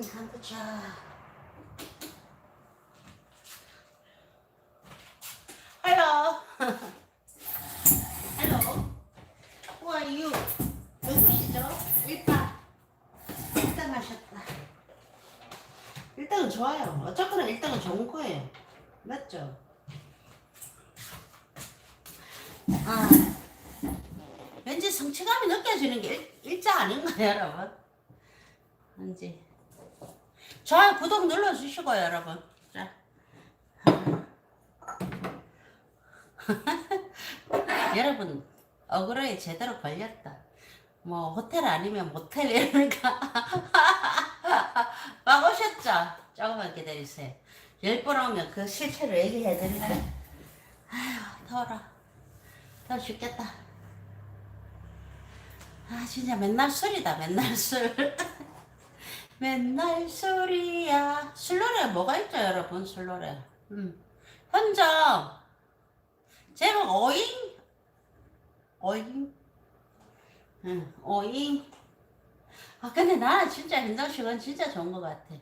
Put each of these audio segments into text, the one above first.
자. Hello. Who are you? 누구시죠? 일단. 일단 하셨다. 일단은 좋아요. 어쨌거나 일단은 좋은 거예요. 맞죠? 아. 왠지 성취감이 느껴지는 게 일, 일자 아닌가요, 여러분? 왠지. 좋아요, 구독 눌러주시고요, 여러분. 자. 여러분, 어그로에 제대로 걸렸다. 뭐, 호텔 아니면 모텔 이러니까. 막 오셨죠? 조금만 기다리세요. 열 번 오면 그 실체를 얘기해드릴게요. 아휴, 더워라. 더워 죽겠다. 아, 진짜 맨날 술이다, 맨날 술. 맨날 술이야. 술노래 뭐가 있죠, 여러분? 술노래. 음. 현정. 제목 오잉? 오잉? 응, 오잉. 아, 근데 나는 진짜 현정식은 진짜 좋은 것 같아.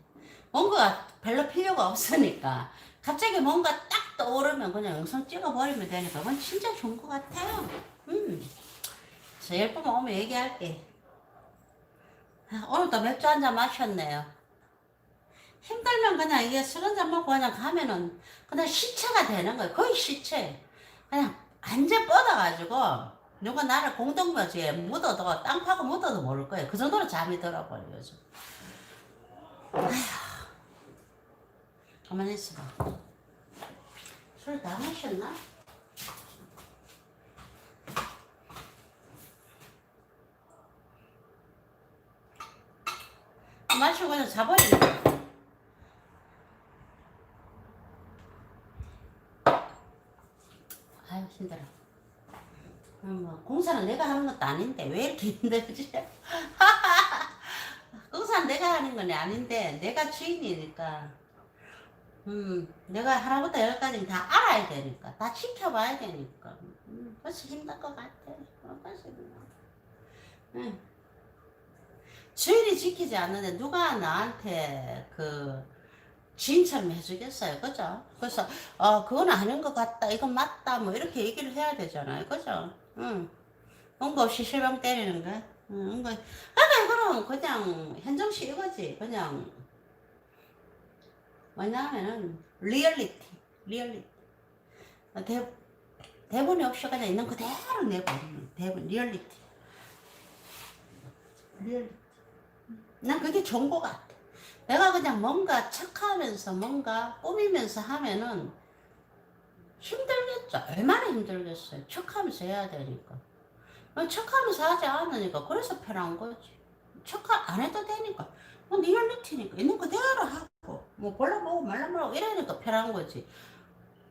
뭔가 별로 필요가 없으니까. 갑자기 뭔가 딱 떠오르면 그냥 영상 찍어버리면 되니까. 그건 진짜 좋은 것 같아요. 음. 저 예쁜 오면 얘기할게. 아, 오늘도 맥주 한 잔 마셨네요. 힘들면 그냥 이게 술 한 잔 먹고 그냥 가면은 그냥 시체가 되는 거예요. 거의 시체. 그냥 완전 뻗어가지고 누가 나를 공동묘지에 묻어도 땅 파고 묻어도 모를 거예요. 그 정도로 잠이 들어버려요, 요즘. 아휴. 가만히 있어봐. 술 다 마셨나? 마시고 그냥 자버리네. 아유 힘들어. 음, 뭐 공사는 내가 하는 것도 아닌데 왜 이렇게 힘들지? 공사는 내가 하는 건 아닌데 내가 주인이니까. 음, 내가 하나부터 열까지 다 알아야 되니까, 다 지켜봐야 되니까. 음, 벌써 힘들 것 같아. 어, 벌써 힘들어. 응. 주인이 지키지 않는데 누가 나한테 그 지인처럼 해주겠어요, 그죠? 그래서 어 그건 아닌 것 같다, 이건 맞다, 뭐 이렇게 얘기를 해야 되잖아요, 그죠? 응. 뭔가 없이 실망 때리는 거. 응, 뭔가 그러니까 이거는 그냥 현정씨 이거지, 그냥 뭐냐면은 리얼리티, 리얼리티. 어, 대 대본이 없이 그냥 있는 그대로 내버리는 대본, 리얼리티. 리얼리티. 난 그게 좋은 것 같아. 내가 그냥 뭔가 척하면서 뭔가 꾸미면서 하면은 힘들겠죠. 얼마나 힘들겠어요. 척하면서 해야 되니까. 어, 척하면서 하지 않으니까 그래서 편한 거지. 척안 해도 되니까. 뭐 리얼리티니까 있는 그대로 하고 뭐 골라보고 말라보고 이러니까 편한 거지.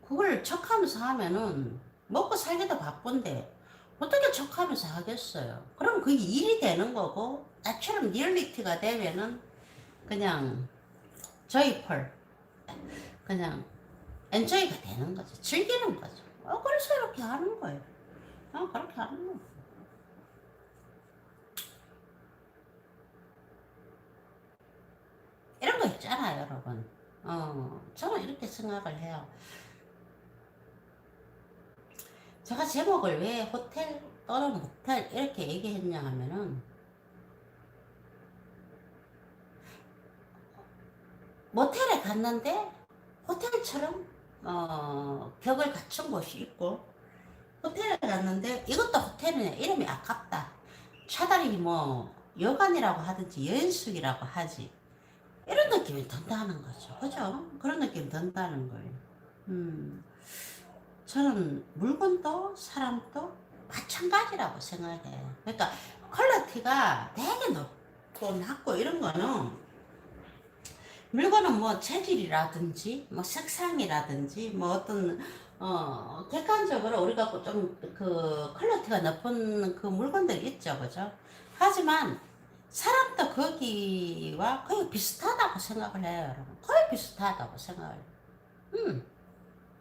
그걸 척하면서 하면은 먹고 살기도 바쁜데 어떻게 척하면서 하겠어요? 그럼 그게 일이 되는 거고 나처럼 리얼리티가 되면은 그냥 저이펄 그냥 엔조이가 되는 거죠. 즐기는 거죠. 어, 그래서 이렇게 하는 거예요. 어, 그렇게 하는 거예요. 이런 거 있잖아요, 여러분. 어, 저는 이렇게 생각을 해요. 제가 제목을 왜 호텔 또는 모텔 이렇게 얘기했냐 하면은 모텔에 갔는데 호텔처럼 어, 격을 갖춘 곳이 있고 호텔에 갔는데 이것도 호텔이네. 이름이 아깝다. 차라리 뭐 여관이라고 하든지 여인숙이라고 하지. 이런 느낌이 든다는 거죠. 그죠? 그런 느낌이 든다는 거예요. 음. 저는 물건도 사람도 마찬가지라고 생각해요. 그러니까 퀄리티가 되게 높고 낮고 이런 거는 물건은 뭐 재질이라든지 뭐 색상이라든지 뭐 어떤 어 객관적으로 우리가 좀 그 퀄리티가 높은 그 물건들이 있죠. 그죠? 하지만 사람도 거기와 거의 비슷하다고 생각을 해요 여러분. 거의 비슷하다고 생각을. 해요 음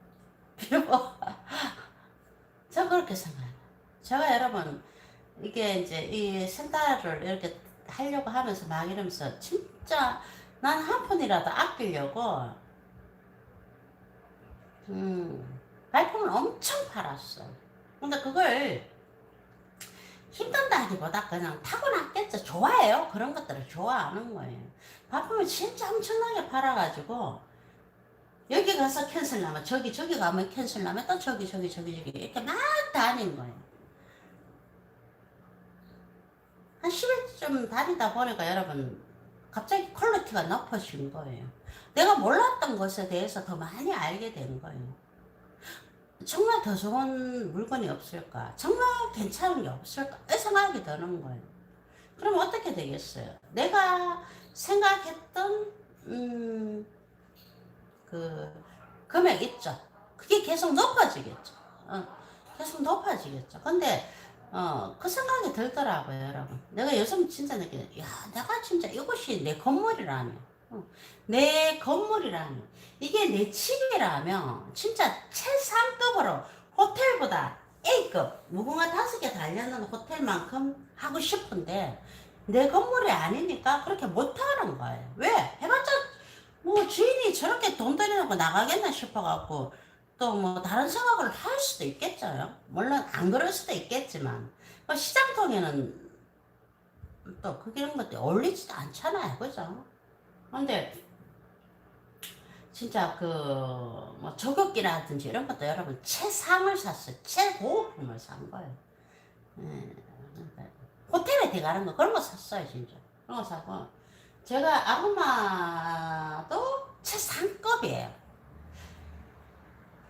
비고 저 그렇게 생각해요. 제가 여러분 이게 이제 이 센터를 이렇게 하려고 하면서 막 이러면서 진짜 난 한 푼이라도 아끼려고 음, 발품을 엄청 팔았어. 근데 그걸 힘든다기보다 그냥 타고났겠죠. 좋아해요. 그런 것들을 좋아하는 거예요. 발품을 진짜 엄청나게 팔아가지고 여기 가서 캔슬 나면 저기 저기 가면 캔슬 나면 또 저기 저기 저기 저기 이렇게 막 다닌 거예요. 한 10일쯤 다니다 보니까 여러분 갑자기 퀄리티가 높아진 거예요. 내가 몰랐던 것에 대해서 더 많이 알게 된 거예요. 정말 더 좋은 물건이 없을까? 정말 괜찮은 게 없을까? 이 생각이 드는 거예요. 그럼 어떻게 되겠어요? 내가 생각했던 음, 그 금액 있죠. 그게 계속 높아지겠죠. 어, 계속 높아지겠죠. 근데 어, 그 생각이 들더라고요, 여러분. 내가 요즘 진짜 느끼는, 야, 내가 진짜 이곳이 내 건물이라며. 어, 내 건물이라며. 이게 내 집이라며. 진짜 최상급으로 호텔보다 A급, 무궁화 다섯 개 달려있는 호텔만큼 하고 싶은데, 내 건물이 아니니까 그렇게 못하는 거예요. 왜? 해봤자, 뭐 주인이 저렇게 돈 들여놓고 나가겠나 싶어갖고, 또 뭐 다른 생각을 할 수도 있겠죠. 물론 안 그럴 수도 있겠지만 뭐 시장통에는 또 그런 것도 어울리지도 않잖아요. 그죠? 근데 진짜 그뭐 조격기라든지 이런 것도 여러분 최상을 샀어요. 최고품을 산 거예요. 예, 호텔에 들어가는 거 그런 거 샀어요. 진짜. 그런 거 사고 제가 아로마도 최상급이에요.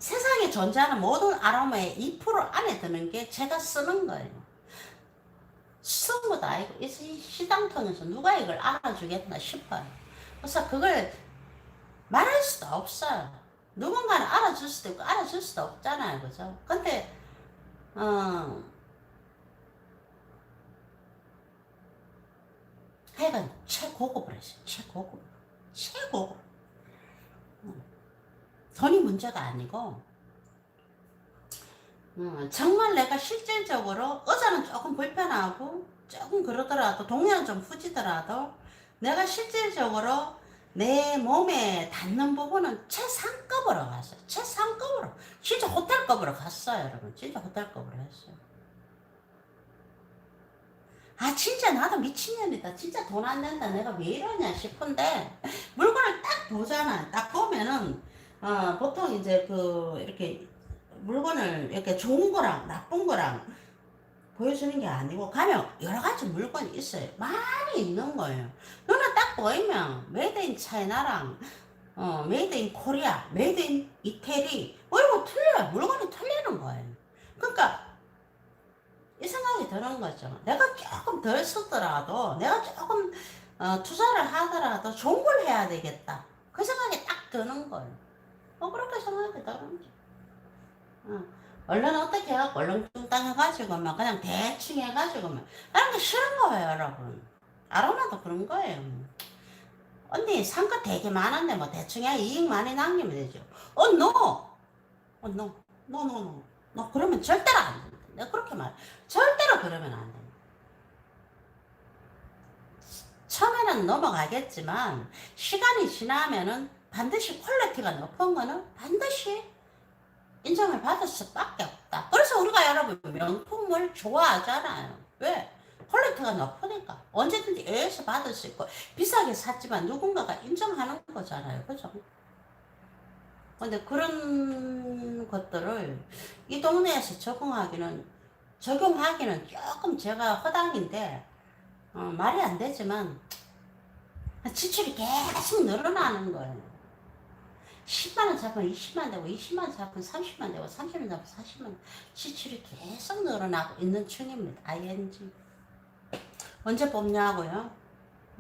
세상에 존재하는 모든 아로마의 2% 안에 드는 게 제가 쓰는 거예요. 쓰는 것도 아니고 이 시장 통해서 누가 이걸 알아주겠나 싶어요. 그래서 그걸 말할 수도 없어요. 누군가는 알아줄 수도 있고 알아줄 수도 없잖아요. 그죠? 근데 어 하여간 최고급을 했어요. 최고급. 최고급. 돈이 문제가 아니고 음, 정말 내가 실질적으로 의자는 조금 불편하고 조금 그러더라도 동네는 좀 후지더라도 내가 실질적으로 내 몸에 닿는 부분은 최상급으로 갔어요. 최상급으로. 진짜 호텔급으로 갔어요, 여러분. 진짜 호텔급으로 했어요. 아, 진짜 나도 미친년이다. 진짜 돈안 낸다. 내가 왜 이러냐 싶은데, 물건을 딱 보잖아. 딱 보면은, 어, 보통 이제 그, 이렇게 물건을 이렇게 좋은 거랑 나쁜 거랑 보여주는 게 아니고, 가면 여러 가지 물건이 있어요. 많이 있는 거예요. 눈에 딱 보이면, 메이드 인 차이나랑, 어, 메이드 인 코리아, 메이드 인 이태리, 뭐 이런 거 틀려요. 물건이 틀리는 거예요. 그러니까, 이 생각이 드는 거죠. 내가 조금 덜 쓰더라도, 내가 조금, 어, 투자를 하더라도 좋은 걸 해야 되겠다. 그 생각이 딱 드는 거예요. 뭐 그렇게 드는 거죠. 어. 얼른 어떻게 해갖고 얼렁뚱땅 해가지고 막 그냥 대충 해가지고 막 하는 게 싫은 거예요 여러분. 아로나도 그런 거예요. 언니 상가 되게 많았네. 뭐 대충 해 이익 많이 남기면 되죠. 어 노! 어 노! 노 노 노 너 그러면 절대로 안 된다. 내가 그렇게 말. 절대로 그러면 안 된다. 처음에는 넘어가겠지만 시간이 지나면은 반드시 퀄리티가 높은 거는 반드시 인정을 받을 수밖에 없다. 그래서 우리가 여러분 명품을 좋아하잖아요. 왜? 퀄리티가 높으니까 언제든지 애에서 받을 수 있고 비싸게 샀지만 누군가가 인정하는 거잖아요. 그죠? 근데 그런 것들을 이 동네에서 적응하기는 적용하기는 조금 제가 허당인데 어, 말이 안 되지만 지출이 계속 늘어나는 거예요. 10만원 잡으면 20만 되고 20만 잡으면 30만 되고 30만 잡으면 40만 지출이 계속 늘어나고 있는 중입니다. ING 언제 뽑냐고요?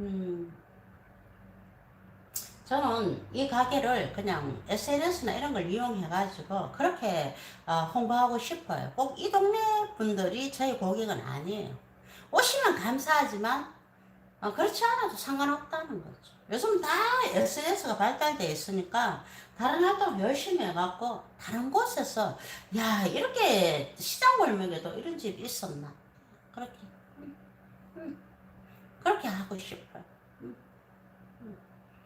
음, 저는 이 가게를 그냥 SNS나 이런 걸 이용해가지고 그렇게 어, 홍보하고 싶어요. 꼭 이 동네 분들이 저희 고객은 아니에요. 오시면 감사하지만 어, 그렇지 않아도 상관없다는 거죠. 요즘 다 SNS가 발달되어 있으니까 다른 활동 열심히 해갖고 다른 곳에서 야 이렇게 시장 골목에도 이런 집이 있었나 그렇게. 그렇게 하고 싶어요. 음, 음.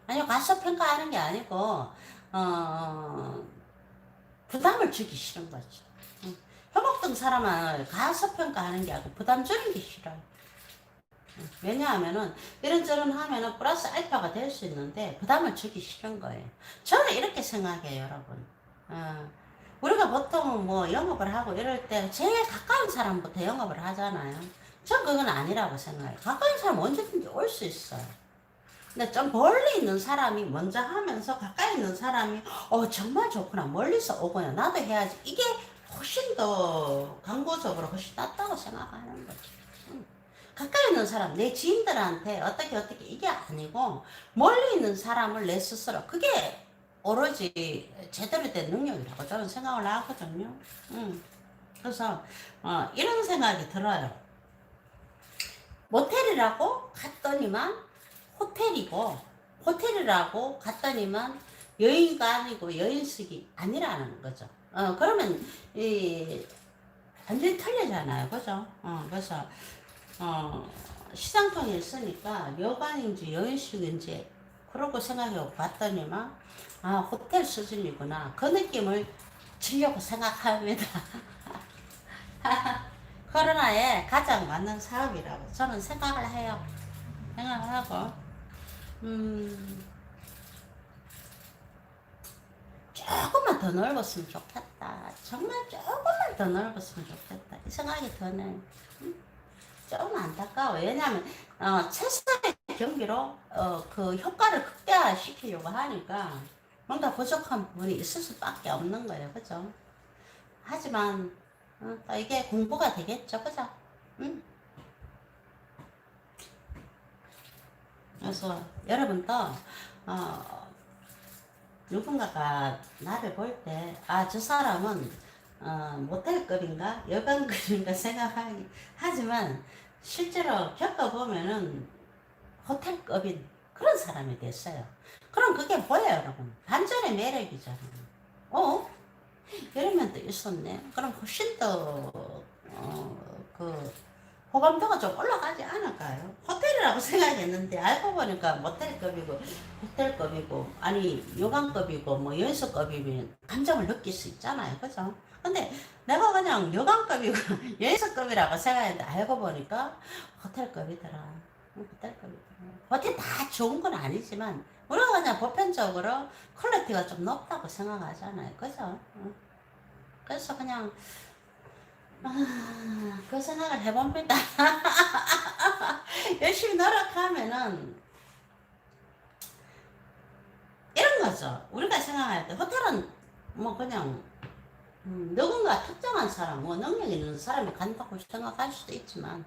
아니요, 가서 평가하는 게 아니고, 어, 부담을 주기 싫은 거지. 응. 협업등 사람을 가서 평가하는 게 아니고 부담 주는 게 싫어요. 응. 왜냐하면은 이런저런 하면은 플러스 알파가 될 수 있는데 부담을 주기 싫은 거예요. 저는 이렇게 생각해요, 여러분. 어, 우리가 보통 뭐 영업을 하고 이럴 때 제일 가까운 사람부터 영업을 하잖아요. 전 그건 아니라고 생각해요. 가까운 사람 언제든지 올 수 있어요. 근데 좀 멀리 있는 사람이 먼저 하면서 가까이 있는 사람이 어 정말 좋구나 멀리서 오거나 나도 해야지 이게 훨씬 더 광고적으로 훨씬 낫다고 생각하는 거지. 응. 가까이 있는 사람 내 지인들한테 어떻게 어떻게 이게 아니고 멀리 있는 사람을 내 스스로 그게 오로지 제대로 된 능력이라고 저는 생각을 하거든요. 응. 그래서 어, 이런 생각이 들어요. 모텔이라고 갔더니만 호텔이고 호텔이라고 갔더니만 여인가 아니고 여인숙이 아니라는 거죠. 어 그러면 이 완전히 틀리잖아요, 그죠? 어 그래서 어 시장통에 있으니까 여관인지 여인숙인지 그러고 생각하고 봤더니만 아 호텔 수준이구나 그 느낌을 주려고 생각합니다. 코로나에 가장 맞는 사업이라고 저는 생각을 해요. 생각을 하고 음, 조금만 더 넓었으면 좋겠다. 정말 조금만 더 넓었으면 좋겠다. 이 생각이 드네. 음? 조금 안타까워. 왜냐하면 어, 최소의 경비로 어, 그 효과를 극대화시키려고 하니까 뭔가 부족한 부분이 있을 수밖에 없는 거예요. 그죠? 하지만 어, 또 이게 공부가 되겠죠. 그죠? 음? 그래서 여러분도 어, 누군가가 나를 볼 때 아 저 사람은 어, 모텔급인가 여관급인가 생각하기 하지만 실제로 겪어보면은 호텔급인 그런 사람이 됐어요. 그럼 그게 보여요 여러분 반전의 매력이잖아요. 어? 이런 면도 있었네. 그럼 훨씬 더 어, 그 호감도가 좀 올라가지 않을까요? 호텔이라고 생각했는데 알고 보니까 모텔급이고 호텔급이고 아니 요강급이고 뭐 연수급이면 감정을 느낄 수 있잖아요. 그죠? 근데 내가 그냥 요강급이고 연수급이라고 생각했는데 알고 보니까 호텔급이더라. 호텔급이더라. 호텔 다 좋은 건 아니지만 우리가 그냥 보편적으로 퀄리티가 좀 높다고 생각하잖아요. 그죠? 응. 그래서 그냥 아, 그 생각을 해봅니다. 열심히 노력하면은 이런 거죠. 우리가 생각할 때 호텔은 뭐 그냥 음, 누군가 특정한 사람, 뭐 능력 있는 사람이 간다고 생각할 수도 있지만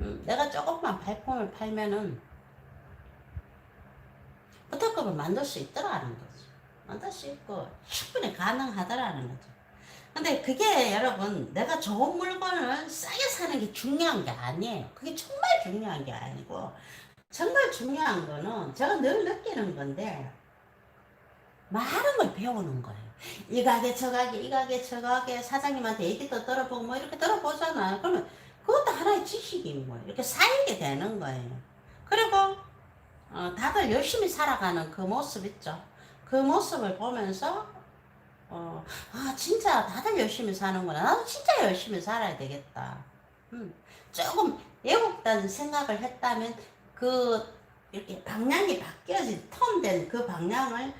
음, 내가 조금만 발품을 팔면은 호텔급을 만들 수 있더라는 거죠. 만들 수 있고 충분히 가능하더라는 거죠. 근데 그게 여러분 내가 좋은 물건을 싸게 사는 게 중요한 게 아니에요. 그게 정말 중요한 게 아니고 정말 중요한 거는 제가 늘 느끼는 건데 많은 걸 배우는 거예요. 이 가게 저 가게 이 가게 저 가게 사장님한테 얘기도 들어보고 뭐 이렇게 들어보잖아요. 그러면 그것도 하나의 지식인 거예요. 이렇게 쌓이게 되는 거예요. 그리고 어, 다들 열심히 살아가는 그 모습 있죠. 그 모습을 보면서 어, 아, 진짜 다들 열심히 사는구나. 나도 진짜 열심히 살아야 되겠다. 음, 조금 애국다는 생각을 했다면 그 이렇게 방향이 바뀌어진 톤된 그 방향을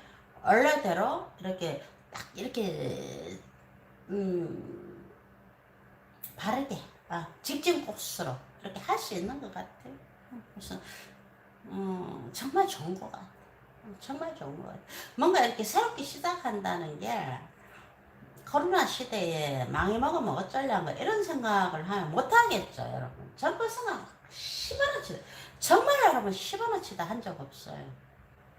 원래대로 이렇게 딱 이렇게 음, 바르게 아, 직진 코스로 이렇게 할 수 있는 것 같아요. 음, 그래서 음, 정말 좋은 것 같아요. 정말 좋은 것 같아요. 뭔가 이렇게 새롭게 시작한다는 게 코로나 시대에 망해 먹으면 어쩌려고 이런 생각을 하면 못하겠죠, 여러분. 전그 생각 10원어치, 정말 여러분 10원어치도 한적 없어요.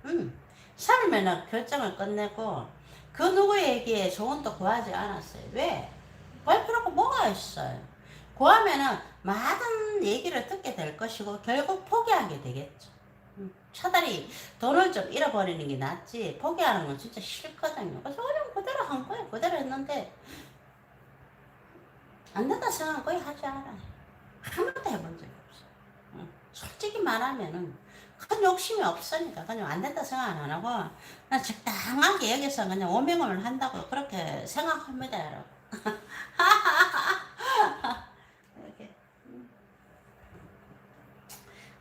음, 삶에는 결정을 끝내고 그 누구에게 조언도 구하지 않았어요. 왜? 구할 필요가 뭐가 있어요? 구하면은 많은 얘기를 듣게 될 것이고 결국 포기하게 되겠죠. 음, 차라리 돈을 좀 잃어버리는 게 낫지 포기하는 건 진짜 싫거든요. 그래서 그냥 그대로 한 거예요. 그대로 했는데 안 된다 생각은 거의 하지 않아요. 한 번도 해본 적이 없어요. 음, 솔직히 말하면은 큰 욕심이 없으니까 그냥 안 된다 생각 안 하고 그냥 적당하게 여기서 그냥 오명을 한다고 그렇게 생각합니다 여러분.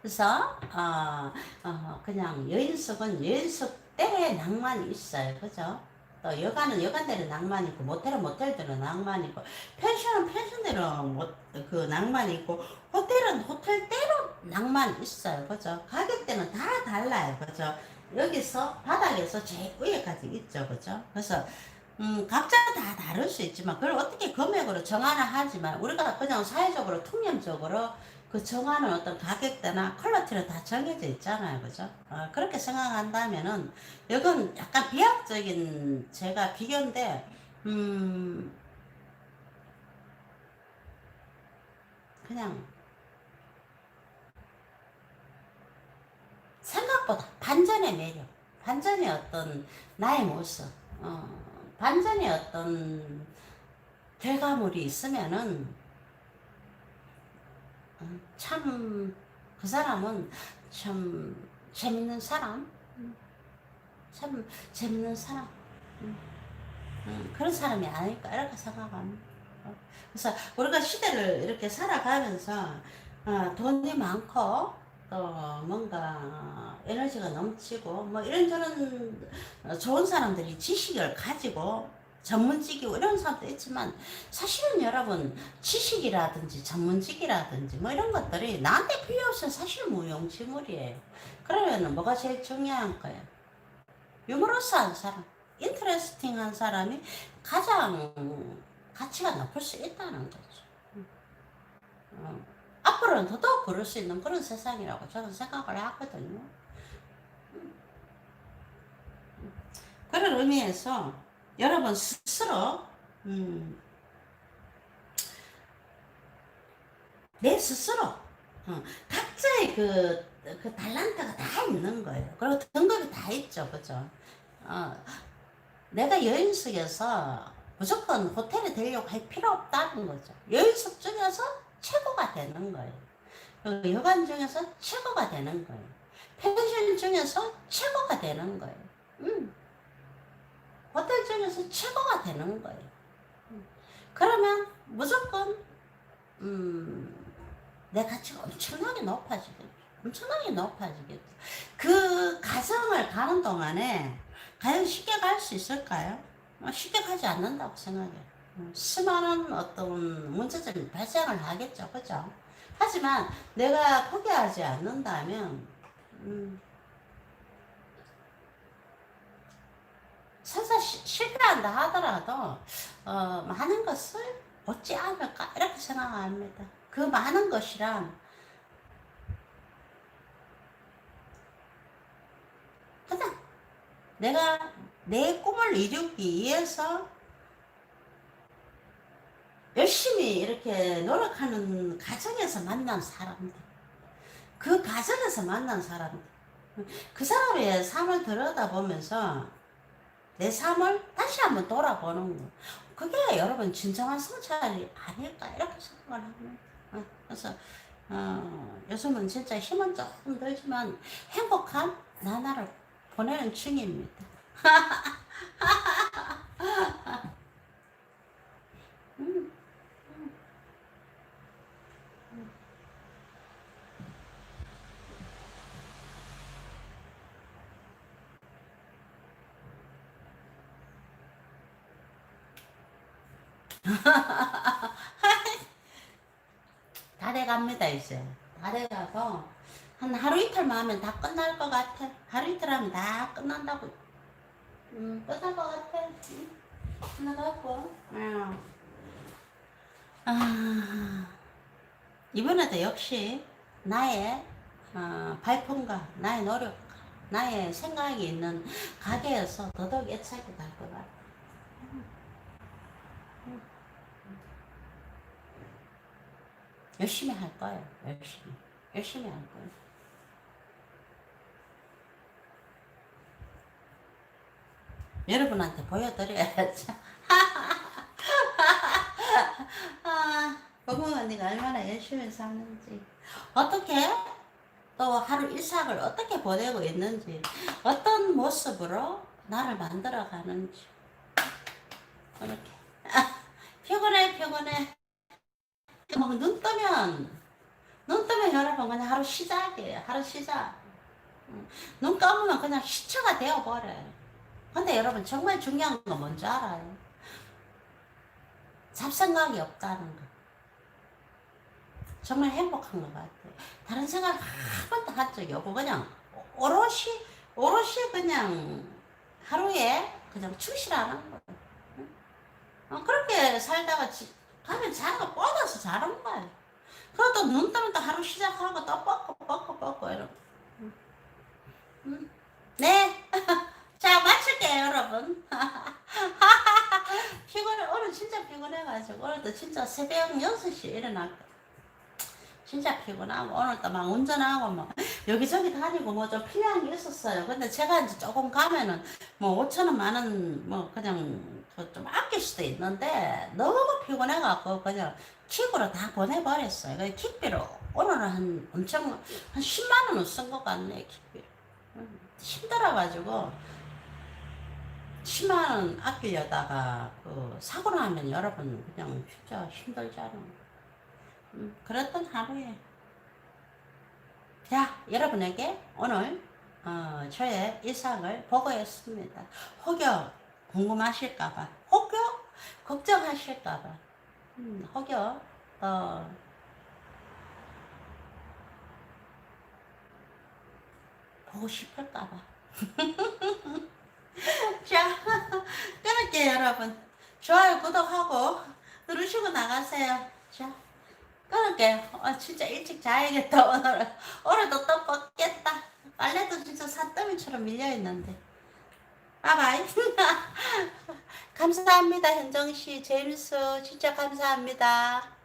그래서 어, 어, 그냥 여인숙은 여인숙 때의 낭만이 있어요 그죠 또 여가는 여간대로 낭만이 있고 모텔은 모텔대로 낭만이 있고 펜션은 펜션대로 뭐, 그 낭만이 있고 호텔은 호텔대로 낭만이 있어요. 그죠? 가격대는 다 달라요. 그죠? 여기서 바닥에서 제일 위에까지 있죠. 그죠? 그래서 음, 각자 다 다를 수 있지만 그걸 어떻게 금액으로 정하나 하지만 우리가 그냥 사회적으로 통념적으로 그 정하는 어떤 가격대나 퀄리티는 다 정해져 있잖아요. 그죠? 어, 그렇게 생각한다면은 이건 약간 비약적인 제가 비교인데 음 그냥 생각보다 반전의 매력. 반전의 어떤 나의 모습. 어, 반전의 어떤 결과물이 있으면은 어, 참그 사람은 참 재밌는 사람. 음, 참 재밌는 사람. 음, 음, 그런 사람이 아닐까 이렇게 생각합니다. 어, 그래서 우리가 시대를 이렇게 살아가면서 어, 돈이 많고 또 뭔가 에너지가 넘치고 뭐 이런저런 좋은 사람들이 지식을 가지고 전문직이고 이런 사람도 있지만 사실은 여러분 지식이라든지 전문직이라든지 뭐 이런 것들이 나한테 필요 없으면 사실 무용지물이에요. 그러면 뭐가 제일 중요한 거예요? 유머러스한 사람, 인터레스팅한 사람이 가장 가치가 높을 수 있다는 거죠. 어, 앞으로는 더더욱 그럴 수 있는 그런 세상이라고 저는 생각을 하거든요. 그런 의미에서 여러분 스스로 음, 내 스스로 어, 각자의 그, 그 달란트가 다 있는 거예요. 그리고 등급이 다 있죠, 그죠? 어, 내가 여인숙에서 무조건 호텔에 되려고 할 필요 없다는 거죠. 여인숙 중에서 최고가 되는 거예요. 그 여관 중에서 최고가 되는 거예요. 펜션 중에서 최고가 되는 거예요. 음. 호텔 중에서 최고가 되는 거예요. 음. 그러면 무조건 음, 내 가치가 엄청나게 높아지겠죠. 엄청나게 높아지겠죠. 그 가정을 가는 동안에 과연 쉽게 갈 수 있을까요? 어, 쉽게 가지 않는다고 생각해요. 음, 수많은 어떤 문제점이 발생을 하겠죠. 그죠? 하지만 내가 포기하지 않는다면, 음, 설사 시- 실패한다 하더라도, 어, 많은 것을 얻지 않을까, 이렇게 생각합니다. 그 많은 것이란, 그냥 내가 내 꿈을 이루기 위해서 열심히 이렇게 노력하는 가정에서 만난 사람들. 그 가정에서 만난 사람들. 그 사람의 삶을 들여다보면서 내 삶을 다시 한번 돌아보는 거. 그게 여러분 진정한 성찰이 아닐까 이렇게 생각을 합니다. 어, 그래서 어, 요즘은 진짜 힘은 조금 들지만 행복한 나날을 보내는 중입니다. 음. 다 돼갑니다 이제. 다 돼가서 한 하루 이틀만 하면 다 끝날 것 같아. 하루 이틀 하면 다 끝난다고. 음 끝날 것 같아. 응. 끝나갖고. 응. 아, 이번에도 역시 나의 어, 발품과 나의 노력 나의 생각이 있는 가게에서 더더욱 애착이 갈것같아 열심히 할 거예요. 열심히. 열심히 할 거예요. 여러분한테 보여드려야죠. 아, 고모 언니가 얼마나 열심히 사는지. 어떻게? 또 하루 일상을 어떻게 보내고 있는지 어떤 모습으로 나를 만들어 가는지 이렇게 아, 피곤해 피곤해 막 눈 뜨면 눈 뜨면 여러분 그냥 하루 시작이에요. 하루 시작. 음, 눈 감으면 그냥 시차가 되어버려요. 근데 여러분 정말 중요한 건 뭔지 알아요? 잡생각이 없다는 거. 정말 행복한 것 같아요. 다른 생각 한 번도 한 적이 없고 그냥 오롯이 오롯이 그냥 하루에 그냥 충실하는 거예요 응? 어, 그렇게 살다가 지- 가면 자가 뻗어서 자는 거예요 그것도 눈 뜨면 또 하루 시작하고 또 뻗고 뻗고 뻗고 응. 응. 네. 자, 마칠게요, 여러분. 피곤해, 오늘 진짜 피곤해가지고, 오늘도 진짜 새벽 6시에 일어났고, 진짜 피곤하고, 오늘 또막 운전하고, 뭐, 여기저기 다니고, 뭐 좀 필요한 게 있었어요. 근데 제가 이제 조금 가면은, 뭐, 5천 원, 만원, 뭐, 그냥, 그 좀 아낄 수도 있는데, 너무 피곤해갖고, 그냥, 킥으로 다 보내버렸어요. 그 킥비로, 오늘은 한, 엄청, 한 10만 원은 쓴 것 같네, 킥비로. 음, 힘들어가지고, 10만 원 아끼려다가 그 사고 나면 여러분 그냥 진짜 힘들잖아. 음, 그랬던 하루에 자 여러분에게 오늘 어, 저의 일상을 보고했습니다. 혹여 궁금하실까봐 혹여 걱정하실까봐 음, 혹여 어, 보고 싶을까봐 자, 끊을게요, 여러분. 좋아요, 구독하고 누르시고 나가세요. 자, 끊을게요. 아, 진짜 일찍 자야겠다, 오늘은. 오늘도 또 뻗겠다. 빨래도 진짜 산더미처럼 밀려있는데. 바이바이. 감사합니다, 현정씨. 제임스. 진짜 감사합니다.